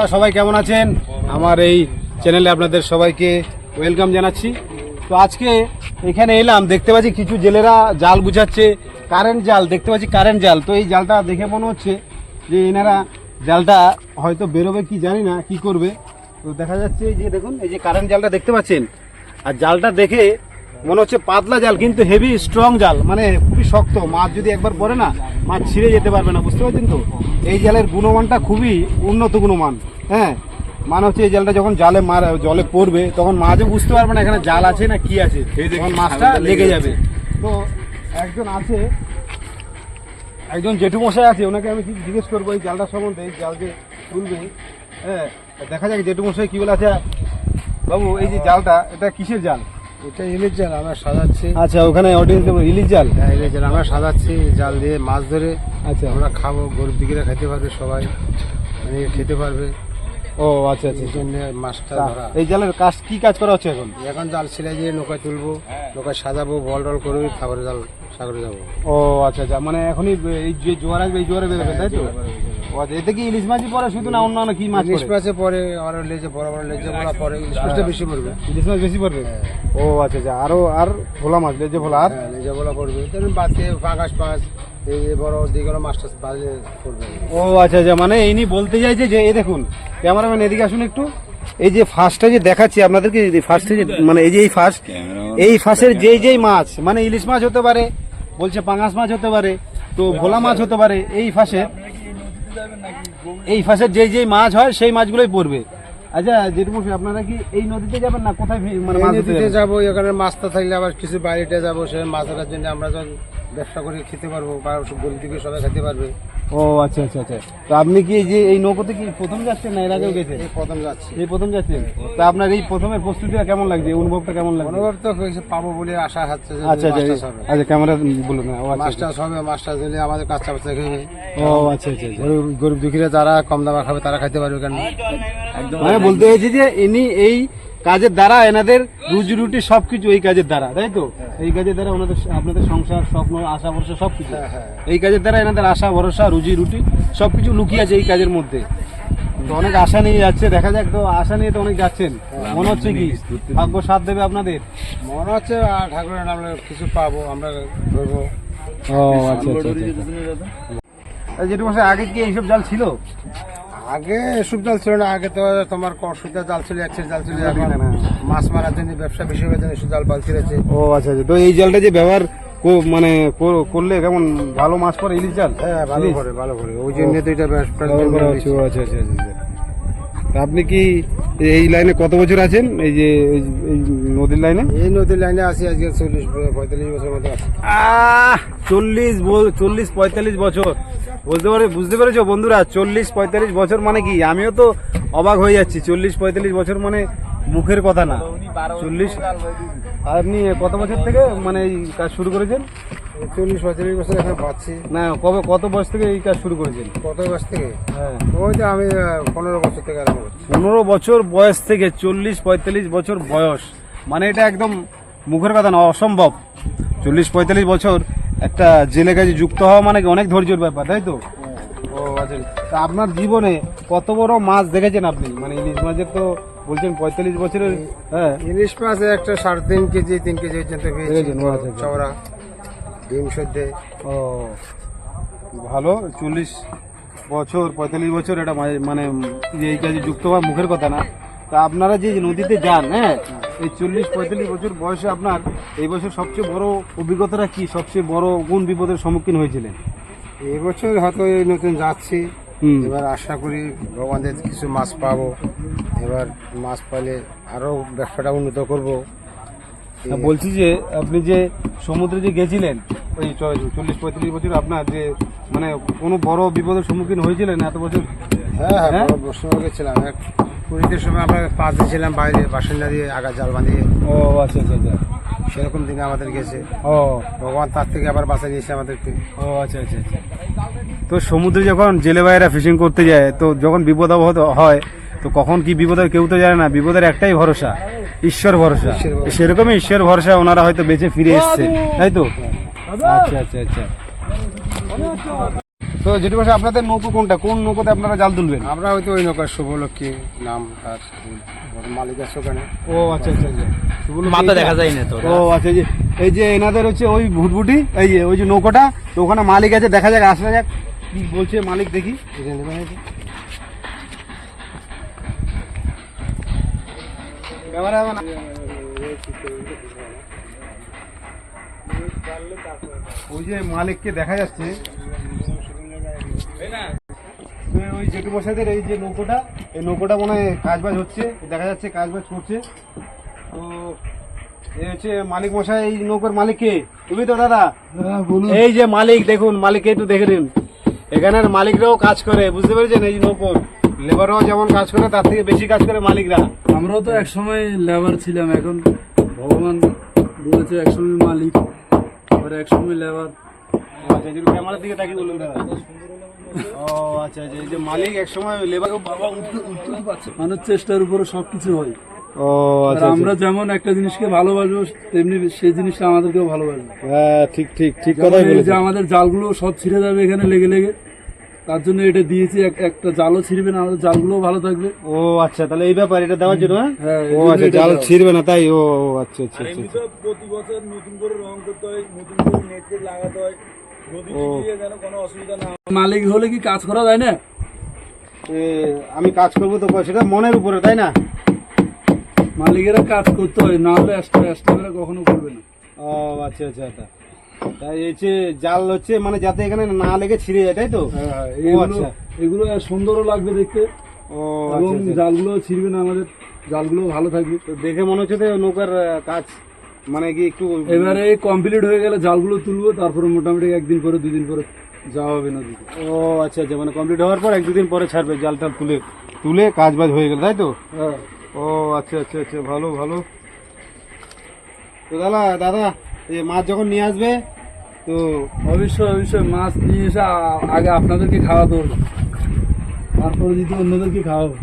বন্ধুরা সবাই কেমন আছেন? আমার এই চ্যানেলে আপনাদের সবাইকে ওয়েলকাম জানাচ্ছি। তো আজকে এখানে এলাম, দেখতে পাচ্ছি কিছু জেলেরা জাল বুঝাচ্ছে কারেন্ট জাল, দেখতে পাচ্ছি কারেন্ট জাল। তো এই জালটা দেখে মনে হচ্ছে যে এনারা জালটা হয়তো বেরোবে কি জানি না, কি করবে। তো দেখা যাচ্ছে যে দেখুন, এই যে কারেন্ট জালটা দেখতে পাচ্ছেন, আর জালটা দেখে মনে হচ্ছে পাতলা জাল, কিন্তু হেভি স্ট্রং জাল মানে খুবই শক্ত, মাছ যদি একবার পড়ে না মাছ ছিঁড়ে যেতে পারবে না বুঝতে পারছেন তো? এই জালের গুণমানটা খুবই উন্নত গুণমান হ্যাঁ? মানে হচ্ছে এই জালটা যখন জালে মার জলে পড়বে তখন মাছও বুঝতে পারবে না এখানে জাল আছে না কি আছে তখন মাছটা লেগে যাবে। তো একজন আছে একজন জেঠু মশাই আছে ওনাকে আমি জিজ্ঞেস করব এই জালটা সম্বন্ধে এই জাল যে তুলবে হ্যাঁ? দেখা যাক জেঠু মশাই কি বলে। আচ্ছা বাবু এই যে জালটা এটা কিসের জাল? এটা ইলিশ জাল আমরা সাজাচ্ছি। আচ্ছা ওখানে অডিয়েন্স ইলিশ জাল? হ্যাঁ ইলিশ জাল আমরা সাজাচ্ছি জাল দিয়ে মাছ ধরে। আচ্ছা। আমরা খাব গরিব দিকেরা খেতে পারবে সবাই। মানে খেতে পারবে। ও আচ্ছা আচ্ছা। এই জন্য মাছটা ধরা। এই জালের কাজ কি কাজ করা হচ্ছে এখন? এখন জাল দিয়ে নৌকায় তুলবো নৌকায় সাজাবো বল টল করব সাগরে জাল সাগরে যাব। ও আচ্ছা আচ্ছা। মানে এখনই এই যে জোয়ার আসবে এই জোয়ারে বেরোবে তাই তো? আচ্ছা এতে কি ইলিশ মাছই পড়ে শুধু না অন্যান্য কি মাছ ইলিশ? মাছে পরে আর লেজে বড় বড় লেজে পরে ইলিশ মাছটা বেশি পড়বে। ইলিশ মাছ বেশি পড়বে? ও আচ্ছা আচ্ছা। আরও আর ভোলা মাছ লেজে ভোলা আর? হ্যাঁ লেজে বলা পড়বে। ধরুন ও আচ্ছা আচ্ছা। মানে ইনি বলতে চাইছে যে এই দেখুন ক্যামেরাম্যান এদিকে আসুন একটু। এই যে ফার্স্টটা যে দেখাচ্ছি আপনাদেরকে ফার্স্টে যে মানে এই যে এই ফার্স্ট এই ফাঁসের যেই যেই মাছ মানে ইলিশ মাছ হতে পারে বলছে পাঙাশ মাছ হতে পারে তো ভোলা মাছ হতে পারে এই ফাঁসে এই ফাঁসে যেই যেই মাছ হয় সেই মাছগুলোই পড়বে। আচ্ছা যেটুকু আপনারা কি এই নদীতে যাবেন না কোথায় মানে মাছ ধরতে যাব এখানে মাছটা থাকলে আবার কিছু বাইরেটা যাব সে মাছ ধরার জন্য আমরা যখন ব্যবসা করে খেতে পারব বা গরিব সবাই খেতে পারবে। ও আচ্ছা আচ্ছা আচ্ছা। তো আপনি কি যে এই নৌকোতে কি প্রথম যাচ্ছেন না এর আগেও গেছেন? এই প্রথম যাচ্ছি। এই প্রথম যাচ্ছেন? তা আপনার এই প্রথমের প্রস্তুতিটা কেমন লাগছে? অনুভবটা কেমন লাগছে? অনুভব তো হয়েছে পাবো বলে আশা হচ্ছে আচ্ছা আচ্ছা হবে। আচ্ছা ক্যামেরা বলুন না। মাছটাস হবে মাছটাস হলে আমাদের কাঁচা বাচ্চা খেয়ে ও আচ্ছা আচ্ছা আচ্ছা। গরিব গরিব দুঃখীরা যারা কম দামে খাবে তারা খাইতে পারবে কেন? মানে বলতে চাইছি যে ইনি এই কাজের দ্বারা এনাদের রুজি রুটি সবকিছু এই কাজের দ্বারা তাই তো? এই কাজের দ্বারা ওনাদের আপনাদের সংসার স্বপ্ন আশা ভরসা সবকিছু। হ্যাঁ, হ্যাঁ। এই কাজের দ্বারা এনাদের আশা ভরসা রুজি রুটি সবকিছু লুকিয়ে আছে এই কাজের মধ্যে। তো অনেক আশা নিয়ে যাচ্ছে দেখা যাক তো আশা নিয়ে তো অনেক যাচ্ছেন। মনে হচ্ছে কি? ভাগ্য সাথ দেবে আপনাদের? মনে হচ্ছে ঠাকুরের নামে কিছু পাবো আমরা ধরবো। ও আচ্ছা আচ্ছা যেটু আগে কি এইসব জাল ছিল? আগে এসব জাল ছিল না আগে তো তোমার কসুতা জাল ছিল একশের জাল ছিল এখন মাছ মারার জন্য ব্যবসা বেশি হয়ে যায় এসব জাল পাল ছিঁড়েছে। ও আচ্ছা আচ্ছা। তো এই জালটা যে ব্যবহার কো- মানে কর- করলে কেমন ভালো মাছ পড়ে ইলিশ জাল? হ্যাঁ ভালো? করে ভালো করে ওই জন্য তো এটা আচ্ছা আচ্ছা আচ্ছা আচ্ছা। আপনি কি এই লাইনে কত বছর আছেন? এই যে এই- নদীর লাইনে? এই নদীর লাইনে আছি আজকে চল্লিশ পঁয়তাল্লিশ বছর মতো আছি। আহ চল্লিশ চল্লিশ পঁয়তাল্লিশ বছর। বুঝতে পারে বুঝতে পেরেছ বন্ধুরা? চল্লিশ পঁয়তাল্লিশ বছর মানে কি? আমিও তো অবাক হয়ে যাচ্ছি। চল্লিশ পঁয়তাল্লিশ বছর মানে মুখের কথা না। চল্লিশ আপনি কত বছর থেকে মানে এই কাজ শুরু করেছেন? চল্লিশ পঁয়তাল্লিশ বছর এখন পাচ্ছি না কবে কত বয়স থেকে এই কাজ শুরু করেছেন? কত বয়স থেকে? হ্যাঁ। ওই তো আমি পনেরো বছর থেকে আরম্ভ করছি। পনেরো বছর বয়স থেকে চল্লিশ পঁয়তাল্লিশ বছর বয়স। মানে এটা একদম মুখের কথা না অসম্ভব। চল্লিশ পঁয়তাল্লিশ বছর একটা জেলে কাজে যুক্ত হওয়া মানে অনেক ধৈর্যের ব্যাপার তাই তো? ও আচ্ছা। তা আপনার জীবনে কত বড় মাছ দেখেছেন আপনি? মানে ইলিশ মাছের তো বলছেন পঁয়তাল্লিশ বছরের হ্যাঁ। ইলিশ মাছ একটা সাড়ে তিন কেজি তিন কেজি পর্যন্ত পেয়েছেন, আচ্ছা, আচ্ছা। চওড়া ডিম সদ্যে ও ভালো চল্লিশ বছর পঁয়তাল্লিশ বছর এটা মানে এই কাজে যুক্ত হওয়া মুখের কথা না। তা আপনারা যে নদীতে যান হ্যাঁ এই চল্লিশ পঁয়তাল্লিশ বছর বয়সে আপনার এই বছর সবচেয়ে বড় অভিজ্ঞতাটা কি? সবচেয়ে বড় কোন বিপদের সম্মুখীন হয়েছিলেন? এই বছর হয়তো এই নতুন যাচ্ছি। এবার আশা করি ভগবানদের কিছু মাছ পাবো। এবার মাছ পাইলে আরও ব্যবসাটা উন্নত করব। বলছি যে আপনি যে সমুদ্রে যে গেছিলেন ওই চল্লিশ পঁয়তাল্লিশ বছর আপনার যে মানে কোনো বড় বিপদের সম্মুখীন হয়েছিলেন এত বছর? হ্যাঁ হ্যাঁ হ্যাঁ? গেছিলাম। পুরীতে সময় আমরা পাঁচ দিয়েছিলাম বাইরে বাসিন্দা দিয়ে আগা জাল বাঁধিয়ে। ও আচ্ছা আচ্ছা আচ্ছা। সেরকম দিনে আমাদের গেছে। ও। ভগবান তার থেকে আবার বাঁচাই নিয়েছে আমাদেরকে। ও আচ্ছা আচ্ছা আচ্ছা। তো সমুদ্রে যখন জেলে ভাইয়েরা ফিশিং করতে যায় তো যখন বিপদ হয় তো কখন কি বিপদের কেউ তো জানে না বিপদের একটাই ভরসা ঈশ্বর ভরসা। ঈশ্বর ভরসা। সেরকমই ঈশ্বর ভরসা ওনারা হয়তো বেঁচে ফিরে এসছে তাই তো? আচ্ছা আচ্ছা আচ্ছা। তো যেটি বসে আপনাদের নৌকো কোনটা? কোন নৌকোতে আপনারা জাল তুলবেন? আমরা হয়তো ওই নৌকার শুভলক্ষ্মী নাম তার মালিক আছে ওখানে। ও আচ্ছা আচ্ছা আচ্ছা। মাথা দেখা যায় না তো ও আচ্ছা যে এই যে এনাদের হচ্ছে ওই ভুটভুটি এই যে ওই যে নৌকোটা তো ওখানে মালিক আছে দেখা যাক আসা যাক কি বলছে মালিক দেখি। ওই যে মালিককে দেখা যাচ্ছে ওই জেঠু মশাইদের এই যে নৌকোটা এই নৌকোটা মনে হয় কাজবাজ হচ্ছে দেখা যাচ্ছে কাজবাজ করছে। তো এই হচ্ছে মালিক মশাই এই নৌকোর মালিক কে? তুমি তো দাদা। এই যে মালিক দেখুন মালিককে একটু দেখে নিন। এখানের মালিকরাও কাজ করে বুঝতে পেরেছেন এই নৌকোর? লেবাররাও যেমন কাজ করে তার থেকে বেশি কাজ করে মালিকরা। আমরাও তো একসময় লেবার ছিলাম এখন ভগবান বলেছে একসময় মালিক আবার একসময় লেবার। আচ্ছা ক্যামেরার দিকে তাকিয়ে বলুন দাদা। ও আচ্ছা আচ্ছা এই যে মালিক একসময় লেবার বাবা উঠতে উঠতে পারছে মানুষ চেষ্টার উপরে সবকিছু হয়। ও আচ্ছা আমরা যেমন একটা জিনিসকে ভালোবাসবো তেমনি সেই জিনিসটা আমাদেরকেও ভালোবাসবে। হ্যাঁ ঠিক ঠিক ঠিক কথাই যে আমাদের জালগুলো সব ছিঁড়ে যাবে এখানে লেগে লেগে তার জন্য এটা দিয়েছি একটা জালও ছিঁড়বে না আমাদের জালগুলোও ভালো থাকবে। ও আচ্ছা তাহলে এই ব্যাপার এটা দেওয়ার জন্য হ্যাঁ? হ্যাঁ, ও আচ্ছা জাল ছিঁড়বে না তাই ও আচ্ছা আচ্ছা আচ্ছা আচ্ছা। প্রতি বছর নতুন করে রং করতে হয় নতুন করে নেট লাগাতে হয়। নদী যেন কোনো অসুবিধা না মালিক হলে কি কাজ করা যায় না? এ, আমি কাজ করব তো সেটা মনের উপরে তাই না? মালিকেরা কাজ করতে হয় না হলে এক্সট্রা এক্সট্রা কখনো করবে না। ও আচ্ছা আচ্ছা আচ্ছা। তাই এই যে জাল হচ্ছে মানে যাতে এখানে না লেগে ছিঁড়ে যায় তাই তো? হ্যাঁ, এগুলো আচ্ছা। এগুলো সুন্দরও লাগবে দেখতে। ও এবং আচ্ছা আচ্ছা। জালগুলো ছিড়বে না আমাদের জালগুলো ভালো থাকবে। তো দেখে মনে হচ্ছে তো নৌকার কাজ মানে কি একটু এবারে কমপ্লিট হয়ে গেলে জালগুলো তুলবো তারপরে মোটামুটি একদিন পরে দুদিন পরে যাওয়া হবে নদীতে। ও আচ্ছা আচ্ছা মানে কমপ্লিট হওয়ার পর এক দুদিন পরে ছাড়বে জাল টাল তুলে তুলে কাজ বাজ হয়ে গেল তাই তো? হ্যাঁ। ও আচ্ছা আচ্ছা আচ্ছা ভালো ভালো। তো দাদা দাদা এই মাছ যখন নিয়ে আসবে তো অবশ্যই অবশ্যই মাছ নিয়ে এসে আগে আপনাদেরকে খাওয়াতে হবে। তারপরে যদি অন্যদেরকে খাওয়াবো।